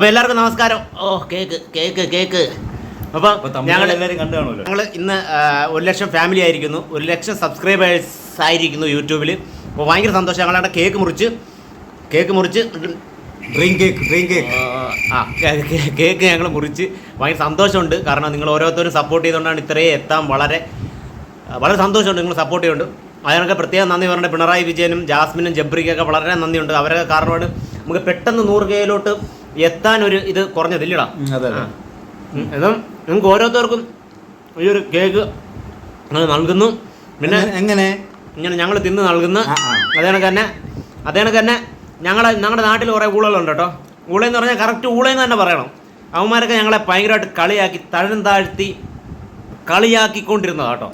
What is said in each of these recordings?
അപ്പോൾ എല്ലാവർക്കും നമസ്കാരം. ഓ കേക്ക് കേക്ക് കേക്ക്. അപ്പോൾ അപ്പൊ ഞങ്ങൾ എല്ലാവരും കണ്ടു കാണുമല്ലോ. ഞങ്ങൾ ഇന്ന് ഒരു ലക്ഷം ഫാമിലി ആയിരിക്കുന്നു. ഒരു ലക്ഷം സബ്സ്ക്രൈബേഴ്സ് ആയിരിക്കുന്നു യൂട്യൂബിൽ അപ്പോൾ ഭയങ്കര സന്തോഷം. ഞങ്ങളവിടെ കേക്ക് മുറിച്ച് കേക്ക് മുറിച്ച് ഡ്രീം കേക്ക് ഡ്രീം കേക്ക് ആ കേക്ക് ഞങ്ങൾ മുറിച്ച്. ഭയങ്കര സന്തോഷമുണ്ട്. കാരണം നിങ്ങൾ ഓരോരുത്തരും സപ്പോർട്ട് ചെയ്തുകൊണ്ടാണ് ഇത്രയും എത്താൻ വളരെ വളരെ സന്തോഷമുണ്ട്. നിങ്ങൾ സപ്പോർട്ട് ചെയ്യുന്നുണ്ട് അതിനൊക്കെ പ്രത്യേകം നന്ദി പറയേണ്ട പിണറായി വിജയനും ജാസ്മിനും ജബ്രിക്കൊക്കെ വളരെ നന്ദിയുണ്ട്. അവരൊക്കെ കാരണമാണ് നമുക്ക് പെട്ടെന്ന് നൂറ് കെയിലോട്ട് എത്താൻ ഒരു ഇത് കുറഞ്ഞതില്ലടാ. എന്നാൽ നിങ്ങൾക്ക് ഓരോരുത്തർക്കും ഈ ഒരു കേക്ക് നൽകുന്നു. പിന്നെ എങ്ങനെ- ഇങ്ങനെ ഞങ്ങൾ തിന്ന് നൽകുന്ന. ആ, ആ. അതേ കണക്ക് തന്നെ അതേ കണക്ക് തന്നെ ഞങ്ങളെ ഞങ്ങളുടെ നാട്ടിൽ കുറേ ഊളകളുണ്ട് കേട്ടോ. ഊളെന്ന് പറഞ്ഞാൽ കറക്റ്റ് ഊളെന്ന് തന്നെ പറയണം. അവന്മാരൊക്കെ ഞങ്ങളെ ഭയങ്കരമായിട്ട് കളിയാക്കി തഴും താഴ്ത്തി കളിയാക്കിക്കൊണ്ടിരുന്നതാ കേട്ടോ.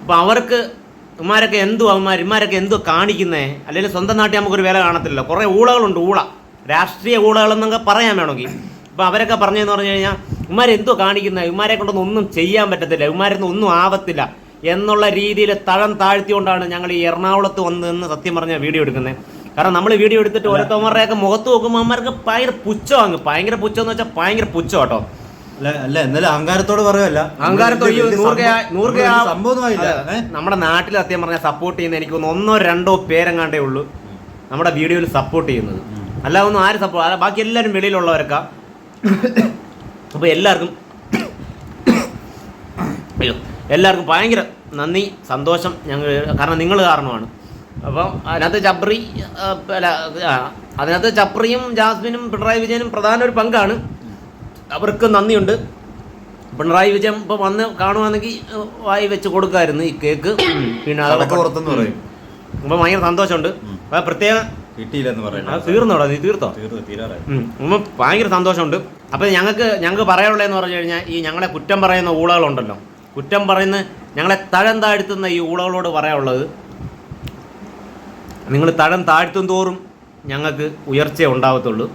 അപ്പോൾ അവർക്ക് ഇമാരൊക്കെ എന്തോ അവന്മാർ ഇമാരൊക്കെ എന്തോ കാണിക്കുന്നേ? അല്ലെങ്കിൽ സ്വന്തം നാട്ടിൽ നമുക്കൊരു വില കാണത്തില്ല കുറേ ഊളകളുണ്ട് ഊള. രാഷ്ട്രീയ ഊളകളെന്നൊക്കെ പറയാൻ വേണമെങ്കിൽ. അപ്പോൾ അവരൊക്കെ പറഞ്ഞതെന്ന് പറഞ്ഞു കഴിഞ്ഞാൽ ഇമാരെന്തോ കാണിക്കുന്നത് ഇമാരെ കൊണ്ടൊന്നും ഒന്നും ചെയ്യാൻ പറ്റത്തില്ല. ഇമാരൊന്നും ഒന്നും ആവത്തില്ല. എന്നുള്ള രീതിയിൽ തഴം താഴ്ത്തിക്കൊണ്ടാണ് ഞങ്ങൾ ഈ എറണാകുളത്ത് വന്നതെന്ന് സത്യം പറഞ്ഞ വീഡിയോ എടുക്കുന്നത് കാരണം നമ്മൾ വീഡിയോ എടുത്തിട്ട് ഓരോരുത്തന്മാരുടെയൊക്കെ മുഖത്ത് നോക്കുമ്പോൾ അമ്മമാർക്ക് ഭയങ്കര പുച്ഛം അങ്ങ്. ഭയങ്കര പുച്ഛം എന്ന് വെച്ചാൽ ഭയങ്കര പുച്ഛം കേട്ടോ. അല്ല എന്നാലും അഹങ്കാരത്തോട് പറയല്ല. നമ്മുടെ നാട്ടിൽ സത്യം പറഞ്ഞാൽ സപ്പോർട്ട് ചെയ്യുന്ന എനിക്ക് തോന്നുന്നു ഒന്നോ രണ്ടോ പേരെങ്ങാണ്ടേ ഉള്ളൂ. നമ്മുടെ വീഡിയോയിൽ സപ്പോർട്ട് ചെയ്യുന്നത്. അല്ലാതെ ഒന്നും ആരും സപ്പോർട്ട് ബാക്കി എല്ലാവരും വെളിയിലുള്ളവരൊക്കെ. അപ്പോൾ എല്ലാവർക്കും അയ്യോ എല്ലാവർക്കും ഭയങ്കര നന്ദി സന്തോഷം. ഞങ്ങൾ കാരണം നിങ്ങൾ കാരണമാണ്. അപ്പം അതിനകത്ത് ചപ്രി അല്ല അതിനകത്ത് ചപ്രിയും ജാസ്മിനും പിണറായി വിജയനും പ്രധാന ഒരു പങ്കാണ്. അവർക്ക് നന്ദിയുണ്ട്. പിണറായി വിജയൻ ഇപ്പോൾ വന്ന് കാണുവാണെങ്കിൽ വായി വെച്ച് കൊടുക്കായിരുന്നു ഈ കേക്ക്. പിന്നെ അതൊക്കെ പുറത്തുനിന്ന് പറയും. അപ്പോൾ ഭയങ്കര സന്തോഷമുണ്ട്. പ്രത്യേകം കിട്ടിയില്ലെന്ന് അത് പറയുന്നത് തീർന്നോടാ നീ തീർത്തോ? തീർന്നു തീരാറായി. ഭയങ്കര സന്തോഷമുണ്ട്. അപ്പോൾ ഞങ്ങൾക്ക് ഞങ്ങൾക്ക് പറയാനുള്ളതെന്ന് പറഞ്ഞു കഴിഞ്ഞാൽ ഈ ഞങ്ങളെ കുറ്റം പറയുന്ന ഊളകളുണ്ടല്ലോ. കുറ്റം പറയുന്ന ഞങ്ങളെ തഴം താഴ്ത്തുന്ന ഈ ഊളകളോട് പറയാനുള്ളത് നിങ്ങൾ തഴം താഴ്ത്തും തോറും ഞങ്ങൾക്ക് ഉയർച്ച ഉണ്ടാവത്തുള്ളൂ.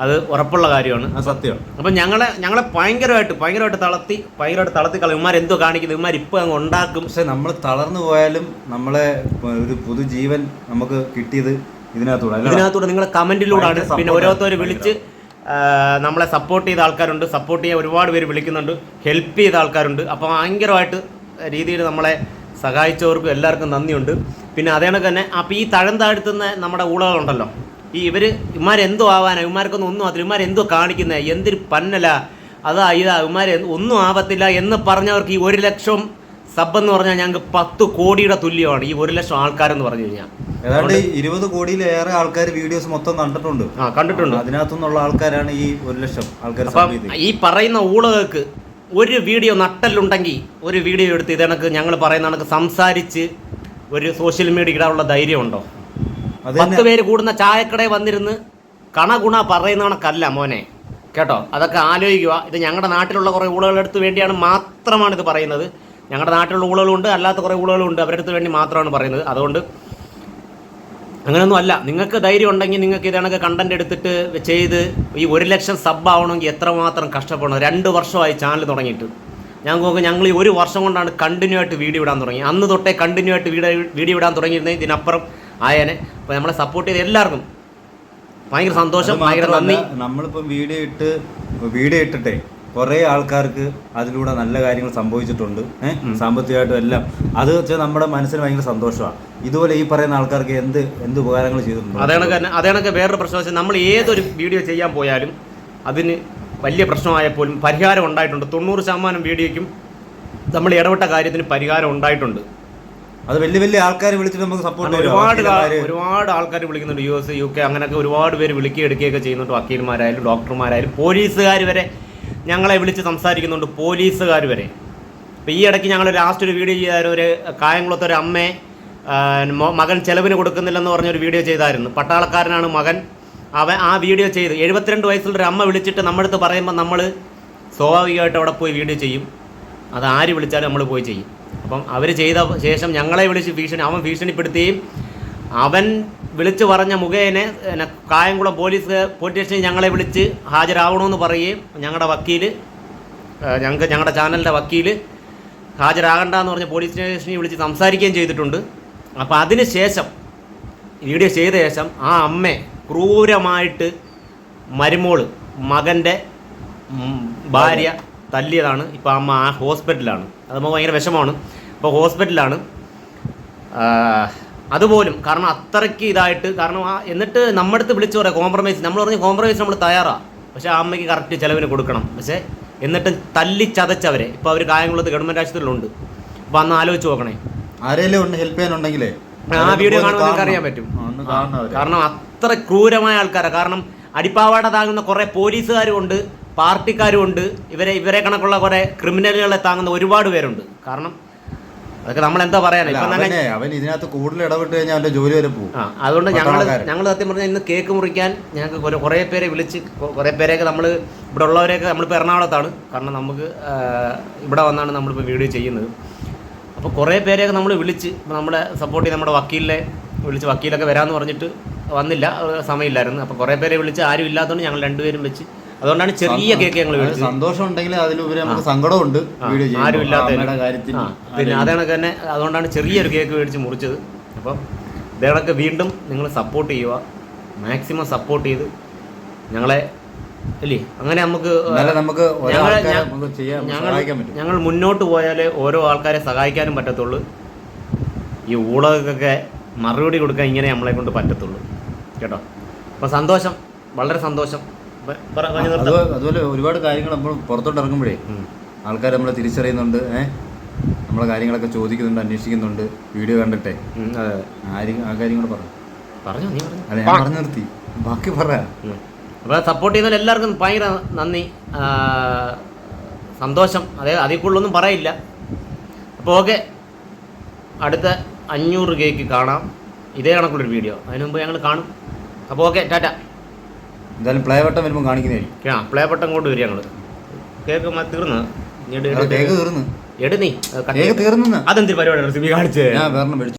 അത് ഉറപ്പുള്ള കാര്യമാണ്. ആ സത്യമാണ്. അപ്പം ഞങ്ങളെ ഞങ്ങളെ ഭയങ്കരമായിട്ട് ഭയങ്കരമായിട്ട് തളർത്തി ഭയങ്കരമായിട്ട് തളർത്തി കളയും. ഇവന്മാർ എന്തോ കാണിക്കുന്നത് ഇവന്മാർ ഇപ്പം അങ്ങ് ഉണ്ടാക്കും. പക്ഷെ നമ്മൾ തളർന്നു പോയാലും നമ്മളെ ഒരു പുതുജീവൻ നമുക്ക് കിട്ടിയത് ഇതിനകത്തൂടെ നിങ്ങളെ കമന്റിലൂടെയാണ് പിന്നെ ഓരോരുത്തർ. വിളിച്ച് നമ്മളെ സപ്പോർട്ട് ചെയ്ത ആൾക്കാരുണ്ട്. സപ്പോർട്ട് ചെയ്യാൻ ഒരുപാട് പേര് വിളിക്കുന്നുണ്ട്. ഹെൽപ്പ് ചെയ്ത ആൾക്കാരുണ്ട്. അപ്പോൾ ഭയങ്കരമായിട്ട് രീതിയിൽ നമ്മളെ സഹായിച്ചവർക്കും എല്ലാവർക്കും നന്ദിയുണ്ട്. പിന്നെ അതേ കണക്ക് തന്നെ അപ്പോൾ ഈ തഴം താഴ്ത്തുന്ന നമ്മുടെ ഊളകളുണ്ടല്ലോ. ഈ ഇവർ ഇമാരെന്തോ ആവാനാ? ഇമാർക്കൊന്നും ഒന്നും അതിൽ ഇമാരെന്തോ കാണിക്കുന്നത് എന്തൊരു പന്നല? അതാ ഇതാ ഇമാരെ ഒന്നും ആവത്തില്ല എന്ന് പറഞ്ഞവർക്ക് ഈ ഒരു ലക്ഷം സബ് എന്ന് പറഞ്ഞാൽ ഞങ്ങൾക്ക് പത്ത് കോടിയുടെ തുല്യമാണ് ഈ ഒരു ലക്ഷം ആൾക്കാരെന്ന് പറഞ്ഞു കഴിഞ്ഞാൽ ഏതാണ്ട് ഇരുപത് കോടിയിലേറെ ആൾക്കാർ വീഡിയോസ് മൊത്തം കണ്ടിട്ടുണ്ട്. ആ കണ്ടിട്ടുണ്ട്. അതിനകത്തുനിന്നുള്ള ആൾക്കാരാണ് ഈ ഒരു ലക്ഷം ആൾക്കാർ ഈ പറയുന്ന ഊളകൾക്ക് ഒരു വീഡിയോ നട്ടല്ലുണ്ടെങ്കിൽ ഒരു വീഡിയോ എടുത്ത് ഇതെനക്ക് ഞങ്ങൾ പറയുന്ന കണക്ക് സംസാരിച്ച് ഒരു സോഷ്യൽ മീഡിയ ഇടാനുള്ള ധൈര്യം ഉണ്ടോ പത്ത് പേര് കൂടുന്ന ചായക്കടയിൽ വന്നിരുന്ന് കണഗുണ പറയുന്ന കണക്കല്ല മോനെ. കേട്ടോ? അതൊക്കെ ആലോചിക്കുക. ഇത് ഞങ്ങളുടെ നാട്ടിലുള്ള കുറേ ഊളകളെടുത്ത് വേണ്ടിയാണ് മാത്രമാണ് ഇത് പറയുന്നത്. ഞങ്ങളുടെ നാട്ടിലുള്ള ഊളകളുണ്ട് അല്ലാത്ത കുറേ ഊളകളുണ്ട്. അവരെടുത്ത് വേണ്ടി മാത്രമാണ് പറയുന്നത്. അതുകൊണ്ട് അങ്ങനെയൊന്നും അല്ല. നിങ്ങൾക്ക് ധൈര്യം ഉണ്ടെങ്കിൽ നിങ്ങൾക്ക് ഇതേണൊക്കെ കണ്ടന്റ് എടുത്തിട്ട് ചെയ്ത് ഈ ഒരു ലക്ഷം സബ് ആവണമെങ്കിൽ എത്രമാത്രം കഷ്ടപ്പെടണം? രണ്ട് വർഷമായി ചാനൽ തുടങ്ങിയിട്ട്. ഞങ്ങൾക്ക് നോക്കുക ഞങ്ങൾ ഈ ഒരു വർഷം കൊണ്ടാണ് കണ്ടിന്യൂ ആയിട്ട് വീഡിയോ ഇടാൻ തുടങ്ങി അന്ന് തൊട്ടേ കണ്ടിന്യൂ ആയിട്ട് വീഡിയോ വീഡിയോ ഇടാൻ തുടങ്ങിയിരുന്നത് ഇതിനപ്പുറം ആയനെ. അപ്പോൾ നമ്മളെ സപ്പോർട്ട് ചെയ്ത് എല്ലാവർക്കും ഭയങ്കര സന്തോഷം ഭയങ്കര നന്ദി. നമ്മളിപ്പോൾ വീഡിയോ ഇട്ട് വീഡിയോ ഇട്ടിട്ടെ കുറേ ആൾക്കാർക്ക് അതിലൂടെ നല്ല കാര്യങ്ങൾ സംഭവിച്ചിട്ടുണ്ട്. സാമ്പത്തികമായിട്ടും എല്ലാം. അത് വെച്ചാൽ നമ്മുടെ മനസ്സിന് ഭയങ്കര സന്തോഷമാണ് ഇതുപോലെ ഈ പറയുന്ന ആൾക്കാർക്ക് എന്ത് എന്ത് ഉപകാരങ്ങൾ ചെയ്തിട്ടുണ്ട്? അതേണക്ക് തന്നെ അതേ കണക്ക് വേറൊരു പ്രശ്നം വെച്ചാൽ നമ്മൾ ഏതൊരു വീഡിയോ ചെയ്യാൻ പോയാലും അതിന് വലിയ പ്രശ്നമായപ്പോലും പരിഹാരം ഉണ്ടായിട്ടുണ്ട്. തൊണ്ണൂറ് ശതമാനം വീഡിയോയ്ക്കും നമ്മൾ ഇടപെട്ട കാര്യത്തിന് പരിഹാരം ഉണ്ടായിട്ടുണ്ട്. അത് വലിയ വലിയ ആൾക്കാർ വിളിച്ചിട്ട് നമുക്ക് സപ്പോർട്ട് ഒരുപാട് ഒരുപാട് ആൾക്കാർ വിളിക്കുന്നുണ്ട്. യു എസ് യു കെ അങ്ങനെയൊക്കെ ഒരുപാട് പേര് വിളിക്കുകയും എടുക്കുകയൊക്കെ ചെയ്യുന്നുണ്ട്. വക്കീൽമാരായാലും ഡോക്ടർമാരായാലും പോലീസുകാർ വരെ ഞങ്ങളെ വിളിച്ച് സംസാരിക്കുന്നുണ്ട് പോലീസുകാർ വരെ. അപ്പോൾ ഈ ഇടയ്ക്ക് ഞങ്ങൾ ലാസ്റ്റ് ഒരു വീഡിയോ ചെയ്തായിരുന്നു. ഒരു കായംകുളത്ത് ഒരു അമ്മയെ മകൻ ചെലവിന് കൊടുക്കുന്നില്ലെന്ന് പറഞ്ഞൊരു വീഡിയോ ചെയ്തായിരുന്നു. പട്ടാളക്കാരനാണ് മകൻ. അവൻ ആ വീഡിയോ ചെയ്ത് എഴുപത്തിരണ്ട് വയസ്സുള്ള ഒരു അമ്മ വിളിച്ചിട്ട് നമ്മളടുത്ത് പറയുമ്പോൾ നമ്മൾ സ്വാഭാവികമായിട്ട് അവിടെ പോയി വീഡിയോ ചെയ്യും. അത് ആര് വിളിച്ചാലും നമ്മൾ പോയി ചെയ്യും. അപ്പം അവർ ചെയ്ത ശേഷം ഞങ്ങളെ വിളിച്ച് ഭീഷണി അവൻ ഭീഷണിപ്പെടുത്തുകയും അവൻ വിളിച്ചു പറഞ്ഞ മുഖേനെ കായംകുളം പോലീസ് പോലീസ് സ്റ്റേഷനിൽ ഞങ്ങളെ വിളിച്ച് ഹാജരാകണമെന്ന് പറയുകയും ഞങ്ങളുടെ വക്കീൽ ഞങ്ങൾക്ക് ഞങ്ങളുടെ ചാനലിന്റെ വക്കീൽ ഹാജരാകണ്ടെന്ന് പറഞ്ഞ് പോലീസ് സ്റ്റേഷനിൽ വിളിച്ച് സംസാരിക്കുകയും ചെയ്തിട്ടുണ്ട്. അപ്പോൾ അതിന് ശേഷം വീഡിയോ ചെയ്ത ശേഷം ആ അമ്മയെ ക്രൂരമായിട്ട് മരുമോൾ മകന്റെ ഭാര്യ തല്ലിയതാണ്. ഇപ്പോൾ അമ്മ ആ ഹോസ്പിറ്റലാണ് അത് നമുക്ക് ഭയങ്കര വിഷമമാണ്. ഇപ്പോൾ ഹോസ്പിറ്റലിലാണ്. ആ, അതുപോലും കാരണം അത്രയ്ക്ക് ഇതായിട്ട് കാരണം ആ എന്നിട്ട് നമ്മുടെ അടുത്ത് വിളിച്ചു പറയാം കോംപ്രമൈസ് നമ്മൾ പറഞ്ഞ് കോംപ്രമൈസ് നമ്മൾ തയ്യാറാണ് പക്ഷേ ആ അമ്മയ്ക്ക് കറക്റ്റ് ചിലവിന് കൊടുക്കണം. പക്ഷേ എന്നിട്ട് തല്ലി ചതച്ചവരെ. ഇപ്പോൾ അവർ കായംകുളത്ത് ഗവൺമെന്റ് ആശുപത്രിയിലുണ്ട്. അപ്പോൾ അന്ന് ആലോചിച്ച് നോക്കണേ. ആരെങ്കിലും ഉണ്ട് ഹെൽപ്പ് ചെയ്യാനുണ്ടെങ്കിലേ ആ വീഡിയോ കാണുമ്പോൾ നിങ്ങൾക്ക് അറിയാൻ പറ്റും. ഒന്ന് കാരണം അത്ര ക്രൂരമായ ആൾക്കാരാണ് കാരണം അടിപ്പാവാട താങ്ങുന്ന കുറേ പോലീസുകാരും ഉണ്ട് പാർട്ടിക്കാരും ഉണ്ട്. ഇവരെ ഇവരെ കണക്കുള്ള കുറേ ക്രിമിനലുകളെ താങ്ങുന്ന ഒരുപാട് പേരുണ്ട്. കാരണം അതൊക്കെ നമ്മൾ എന്താ ഇപ്പം തന്നെ അവൻ ഇതിനകത്ത് കൂടുതൽ ഇടപെട്ട് കഴിഞ്ഞാൽ അവന്റെ ജോലി വരെ പോകും. ആ അതുകൊണ്ട് ഞങ്ങൾ ഞങ്ങൾ സത്യം പറഞ്ഞാൽ ഇന്ന് കേക്ക് മുറിക്കാൻ ഞങ്ങൾക്ക് കുറേ പേരെ വിളിച്ച് കുറേ പേരെയൊക്കെ നമ്മൾ ഇവിടെ ഉള്ളവരെയൊക്കെ നമ്മളിപ്പോൾ എറണാകുളത്താണ്. കാരണം നമുക്ക് ഇവിടെ വന്നാണ് നമ്മളിപ്പോൾ വീഡിയോ ചെയ്യുന്നത്. അപ്പോൾ കുറേ പേരെയൊക്കെ നമ്മൾ വിളിച്ച് ഇപ്പോൾ നമ്മുടെ സപ്പോർട്ട് ചെയ്ത് നമ്മുടെ വക്കീലിനെ വിളിച്ച് വക്കീലൊക്കെ വരാമെന്ന് പറഞ്ഞിട്ട് വന്നില്ല സമയമില്ലായിരുന്നു. അപ്പോൾ കുറേ പേരെ വിളിച്ച് ആരും ഇല്ലാത്തതുകൊണ്ട് ഞങ്ങൾ രണ്ടുപേരും വെച്ച് അതുകൊണ്ടാണ് ചെറിയ കേക്ക് ഞങ്ങൾ സന്തോഷം ഉണ്ടെങ്കിൽ അതിലുപരി നമുക്ക് സങ്കടമുണ്ട് വീഡിയോ. ആരും. അമ്മയുടെ കാര്യത്തിന് പിന്നെ അതാണ് തന്നെ അതുകൊണ്ടാണ് ചെറിയൊരു കേക്ക് മേടിച്ച് മുറിച്ചത്. അപ്പം ഇതേണക്ക് വീണ്ടും നിങ്ങൾ സപ്പോർട്ട് ചെയ്യുക. മാക്സിമം സപ്പോർട്ട് ചെയ്ത് ഞങ്ങളെ അല്ലേ? അങ്ങനെ നമുക്ക് നമുക്ക് ഞങ്ങൾ മുന്നോട്ട് പോയാലേ ഓരോ ആൾക്കാരെ സഹായിക്കാനും പറ്റത്തുള്ളൂ. ഈ ഊളകൾക്കൊക്കെ മറുപടി കൊടുക്കാൻ ഇങ്ങനെ നമ്മളെ കൊണ്ട് പറ്റത്തുള്ളൂ. കേട്ടോ? അപ്പം സന്തോഷം. വളരെ സന്തോഷം. അതുപോലെ ഒരുപാട് കാര്യങ്ങൾ നമ്മൾ പുറത്തോട്ട് ഇറങ്ങുമ്പോഴേ. ആൾക്കാർ നമ്മളെ തിരിച്ചറിയുന്നുണ്ട് ഏഹ് നമ്മളെ കാര്യങ്ങളൊക്കെ ചോദിക്കുന്നുണ്ട് അന്വേഷിക്കുന്നുണ്ട് വീഡിയോ കണ്ടിട്ടെ. ആ കാര്യം കൂടെ പറഞ്ഞു പറഞ്ഞോ നീ പറഞ്ഞു. അല്ല ഞാൻ പറഞ്ഞു നിർത്തി. ബാക്കി പറയാം അപ്പോൾ സപ്പോർട്ട് ചെയ്യുന്നവർ എല്ലാവർക്കും ഭയങ്കര നന്ദി. സന്തോഷം. അതെ അതിൽ കൂടുതലൊന്നും പറയില്ല. അപ്പോൾ ഓക്കെ. അടുത്ത അഞ്ഞൂറ് കേക്ക് കാണാം. ഇതേ കണക്കുള്ളൊരു വീഡിയോ. അതിനു മുമ്പ് ഞങ്ങൾ കാണും. അപ്പോൾ ഓക്കെ ടാറ്റ. എന്തായാലും പ്ലേ ബട്ടൺ വരുമ്പോൾ കാണിക്കുന്നതായിരിക്കും. ആ പ്ലേ ബട്ടൺ കൊണ്ട് വരിക ഞങ്ങൾ കേക്ക് മ- തീർന്ന്? കേക്ക് തീർന്നു. എടു നീ. കേക്ക്. തീർന്നു അതെന്തൊരു പരിപാടിയാണ് സിബി കാണിച്ചേ? ഞാൻ വേറെ മേടിച്ചു.